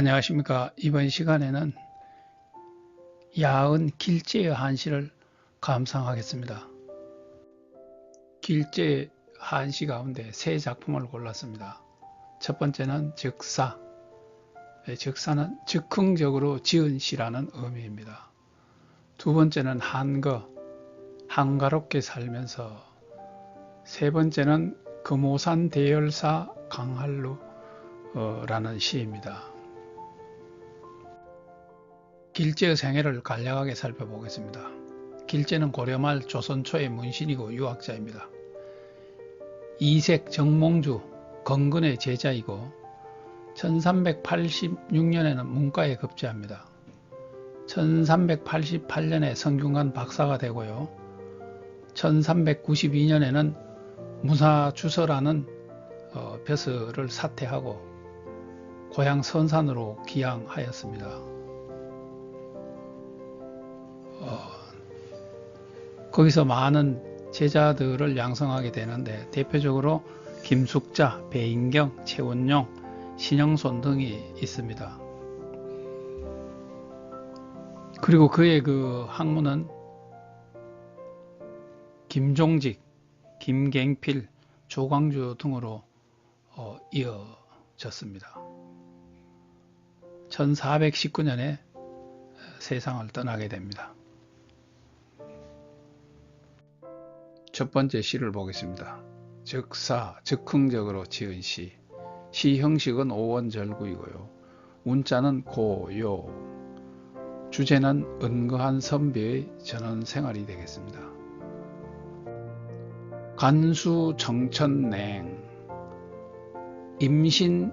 안녕하십니까. 이번 시간에는 야은 길제의 한시를 감상하겠습니다. 길제의 한시 가운데 세 작품을 골랐습니다. 첫 번째는 즉사. 네, 즉사는 즉흥적으로 지은 시라는 의미입니다. 두 번째는 한거, 한가롭게 살면서. 세 번째는 금오산 대열사 강할루라는 시입니다. 길제의 생애를 간략하게 살펴보겠습니다. 길제는 고려말 조선 초의 문신이고 유학자입니다. 이색 정몽주 건근의 제자이고 1386년에는 문과에 급제합니다. 1388년에 성균관 박사가 되고요. 1392년에는 문화주서라는 어, 벼슬을 사퇴하고 고향 선산으로 귀향하였습니다. 어, 거기서 많은 제자들을 양성하게 되는데 대표적으로 김숙자, 배인경, 최원용, 신영손 등이 있습니다. 그리고 그의 그 학문은 김종직, 김갱필, 조광주 등으로 어, 이어졌습니다. 1419년에 세상을 떠나게 됩니다. 첫 번째 시를 보겠습니다. 즉사, 즉흥적으로 지은 시. 시 형식은 오원절구이고요. 운자는 고, 요. 주제는 은거한 선비의 전원 생활이 되겠습니다. 간수 정천냉 임신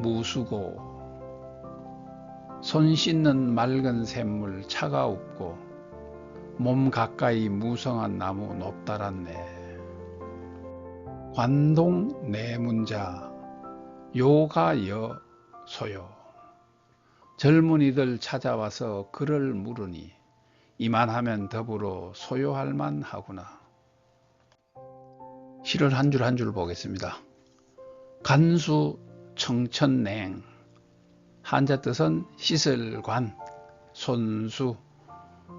무수고 손 씻는 맑은 샘물 차가웁고 몸 가까이 무성한 나무 높다란네. 관동 내문자 요가여 소요. 젊은이들 찾아와서 그를 물으니 이만하면 더불어 소요할 만하구나. 시를 한 줄 한 줄 보겠습니다. 간수 청천냉. 한자 뜻은 씻을관, 손수,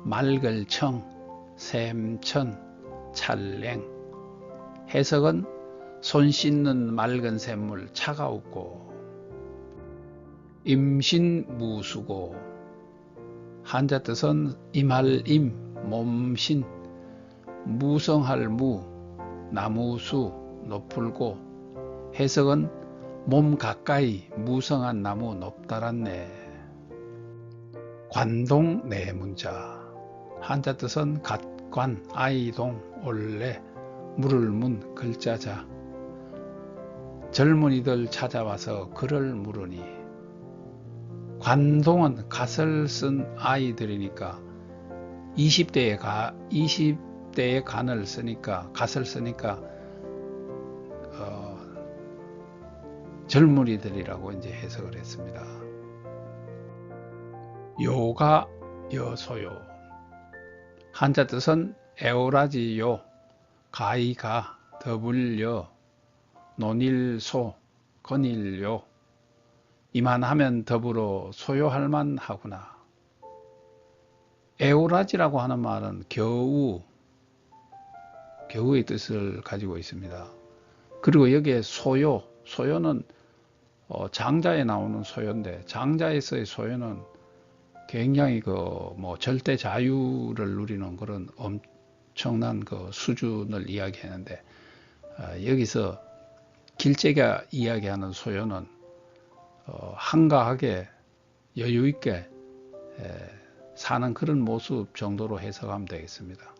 맑을청, 샘천, 찰랭. 해석은 손 씻는 맑은 샘물 차가웠고 임신 무수고. 한자 뜻은 임할 임, 몸신, 무성할 무, 나무수, 높을고. 해석은 몸 가까이 무성한 나무 높다란네 관동 내문자. 한자 뜻은 갓관, 아이동, 올레, 물을 문, 글자자. 젊은이들 찾아와서 글을 물으니. 관동은 갓을 쓴 아이들이니까 20대에 가 20대에 간을 쓰니까 갓을 쓰니까 어, 젊은이들이라고 이제 해석을 했습니다. 요가 여소요 한자 뜻은 에오라지요 가이가 더불여 논일소 건일요 이만하면 더불어 소요할 만하구나. 에오라지라고 하는 말은 겨우 겨우의 뜻을 가지고 있습니다. 그리고 여기에 소요 소요는 어, 장자에 나오는 소요인데 장자에서의 소요는 굉장히 그 뭐 절대 자유를 누리는 그런 엄청난 그 수준을 이야기하는데 어, 여기서 길제가 이야기하는 소요는 어, 한가하게 여유 있게 에, 사는 그런 모습 정도로 해석하면 되겠습니다.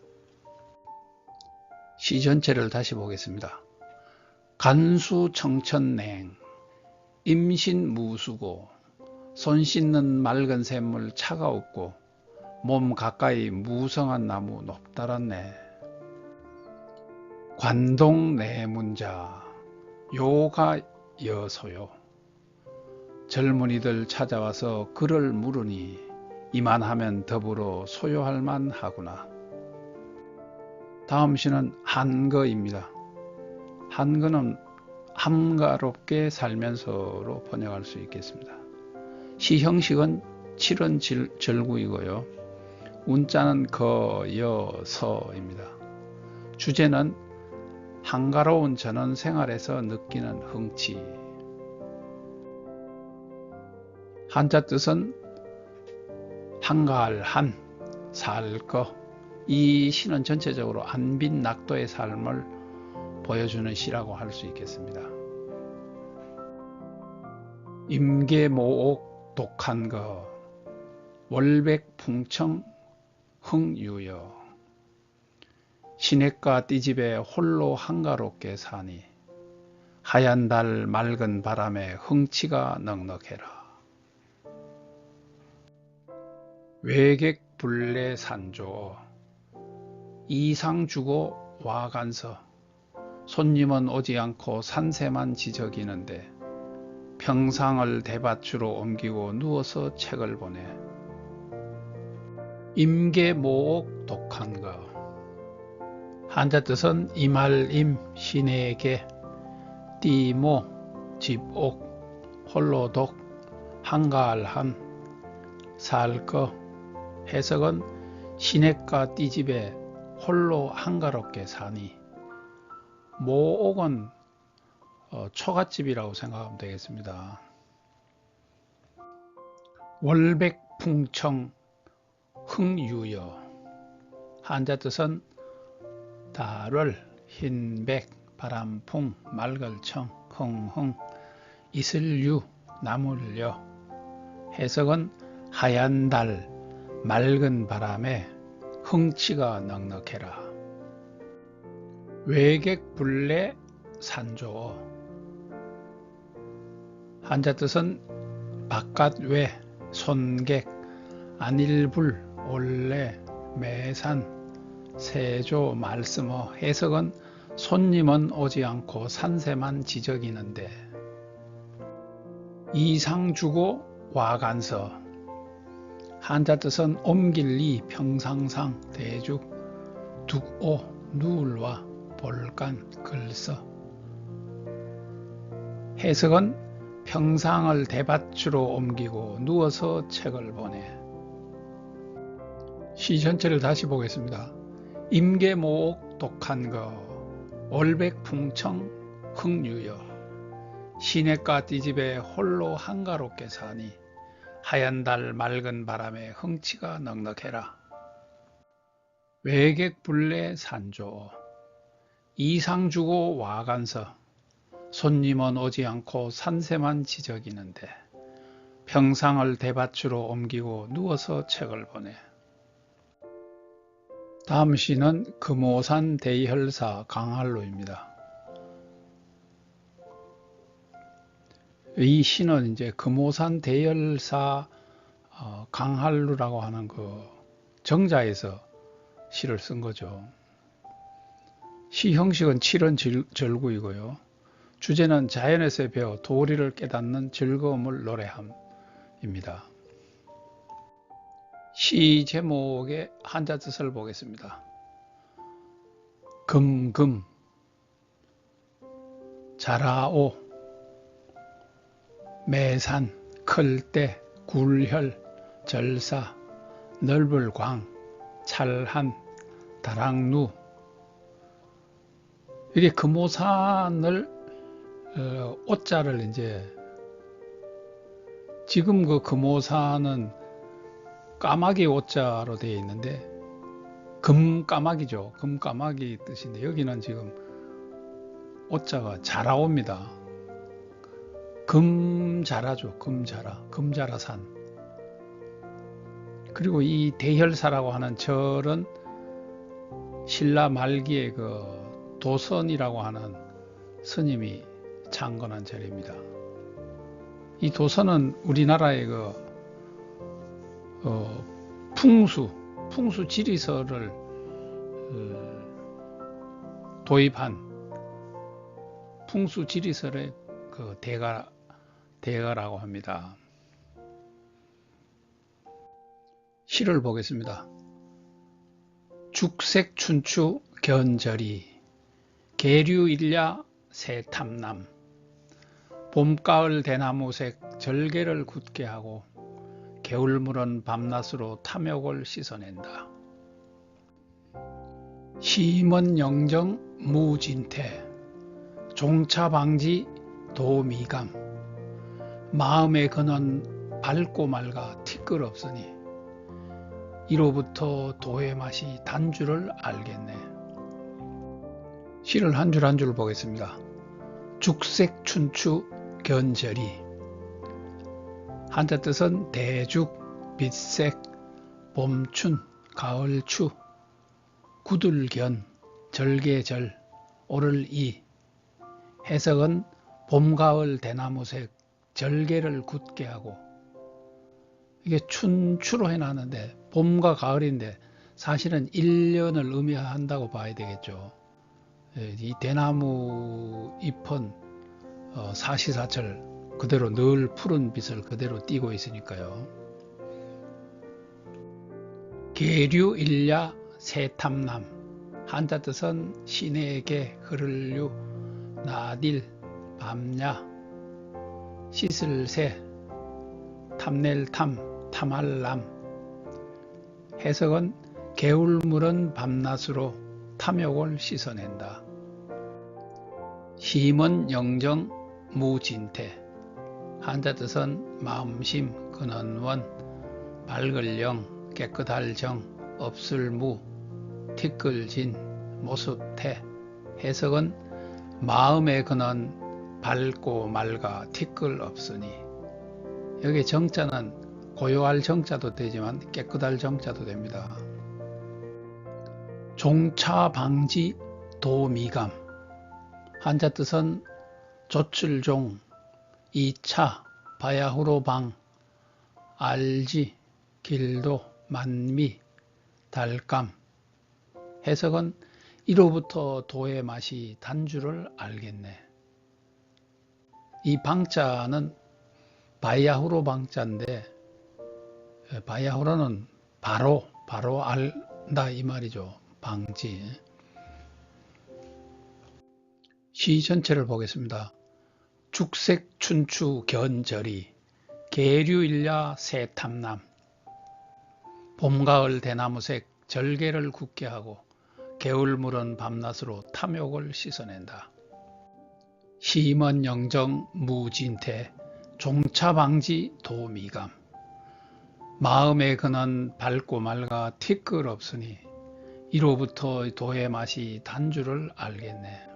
시 전체를 다시 보겠습니다. 간수 청천냉 임신무수고 손 씻는 맑은 샘물 차가웠고 몸 가까이 무성한 나무 높다란네 관동 내문자 요가 여소요 젊은이들 찾아와서 그를 물으니 이만하면 더불어 소요할 만하구나. 다음 시는 한거입니다. 한거는 함가롭게 살면서로 번역할 수 있겠습니다. 시 형식은 7은 절구이고요. 운자는 거, 여, 서입니다. 주제는 한가로운 전원 생활에서 느끼는 흥치. 한자 뜻은 한가할 한, 살 거. 이 시는 전체적으로 안빈 낙도의 삶을 보여주는 시라고 할 수 있겠습니다. 임계모옥 독한 거, 월백풍청 흥유여. 시냇가 띠집에 홀로 한가롭게 사니 하얀 달 맑은 바람에 흥치가 넉넉해라. 외객 불례 산조 이상 주고 와간서 손님은 오지 않고 산새만 지저귀는데 평상을 대밭으로 옮기고 누워서 책을 보내. 임계모옥 독한 거. 한자 뜻은 이말임 신에게 띠모 집옥 홀로독 한가할함 살거. 해석은 시냇가 띠집에 홀로 한가롭게 사니. 모옥은 어, 초가집이라고 생각하면 되겠습니다. 월백풍청 흥유여. 한자 뜻은 달월 흰백 바람풍 말걸청 흥흥 이슬유 나물려 해석은 하얀 달 맑은 바람에 흥치가 넉넉해라. 외객불례 산조 한자 뜻은 바깥 외 손객 안일불 올레 매산 세조 말씀어 해석은 손님은 오지 않고 산새만 지저귀는데. 이상 주고 와간서. 한자 뜻은 옮길리 평상상 대죽 둑오 누울와 볼간 글서. 해석은 평상을 대밭으로 옮기고 누워서 책을 보내 시 전체를 다시 보겠습니다. 임계모옥 독한 거 월백풍청 흥유여 시냇가 띠집에 홀로 한가롭게 사니 하얀 달 맑은 바람에 흥치가 넉넉해라. 외객불례 산조 이상 주고 와간서 손님은 오지 않고 산새만 지저귀는데 평상을 대밭으로 옮기고 누워서 책을 보내 다음 시는 금오산 대혈사 강할로입니다. 이 시는 이제 금오산 대열사 어, 강할루라고 하는 그 정자에서 시를 쓴 거죠. 시 형식은 칠은 절구이고요. 주제는 자연에서 배워 도리를 깨닫는 즐거움을 노래함입니다. 시 제목의 한자 뜻을 보겠습니다. 금금 자라오 매산 클때 굴혈 절사 넓을 광 찰한 다랑루 이게 금오산을 어, 옷자를 이제 지금 그 금오산은 까마귀 옷자로 되어 있는데 금까마귀죠. 금까마귀 뜻인데 여기는 지금 옷자가 자라옵니다. 금자라죠. 금자라. 금자라산. 그리고 이 대혈사라고 하는 절은 신라 말기에 그 도선이라고 하는 스님이 창건한 절입니다. 이 도선은 우리나라의 그 어, 풍수, 풍수 지리설을 어, 도입한 풍수 지리설의 그 대가 대가라고 합니다. 시를 보겠습니다. 죽색 춘추 견절이 계류일야 새탐남 봄가을 대나무색 절개를 굳게 하고 개울물은 밤낮으로 탐욕을 씻어낸다. 시임원 영정 무진태 종차방지 도미감 마음의 근원 밝고 맑아 티끌없으니 이로부터 도의 맛이 단 줄을 알겠네. 시를 한 줄 한줄 보겠습니다. 죽색 춘추 견절이. 한자 뜻은 대죽, 빛색, 봄춘, 가을추, 구들견, 절개절, 오를이. 해석은 봄, 가을 대나무색 절개를 굳게 하고. 이게 춘추로 해놨는데 봄과 가을인데 사실은 1년을 의미한다고 봐야 되겠죠. 예, 이 대나무 잎은 어, 사시사철 그대로 늘 푸른 빛을 그대로 띠고 있으니까요. 계류 일야 세탐남 한자 뜻은 시내에게 흐를류 나딜 밤야 씻을 새 탐낼 탐 탐할 남 해석은 개울물은 밤낮으로 탐욕을 씻어낸다. 심은 영정 무진태. 한자 뜻은 마음심 근원원 밝을 영 깨끗할 정 없을 무 티끌진 모습태. 해석은 마음의 근원 밝고 맑아 티끌 없으니. 여기 정자는 고요할 정자도 되지만 깨끗할 정자도 됩니다. 종차 방지 도미감. 한자 뜻은 조출종 이차 바야흐로 방 알지 길도 만미 달감 해석은 이로부터 도의 맛이 단주를 알겠네. 이 방자는 바야흐로 방자인데 바야흐로는 바로 바로 알다 이 말이죠. 방지 시 전체를 보겠습니다. 죽색 춘추 견절이 계류일야 새탐남 봄가을 대나무색 절개를 굳게 하고 개울물은 밤낮으로 탐욕을 씻어낸다. 시임원 영정 무진태 종차방지 도미감 마음의 근원 밝고 맑아 티끌 없으니 이로부터 도의 맛이 단주를 알겠네.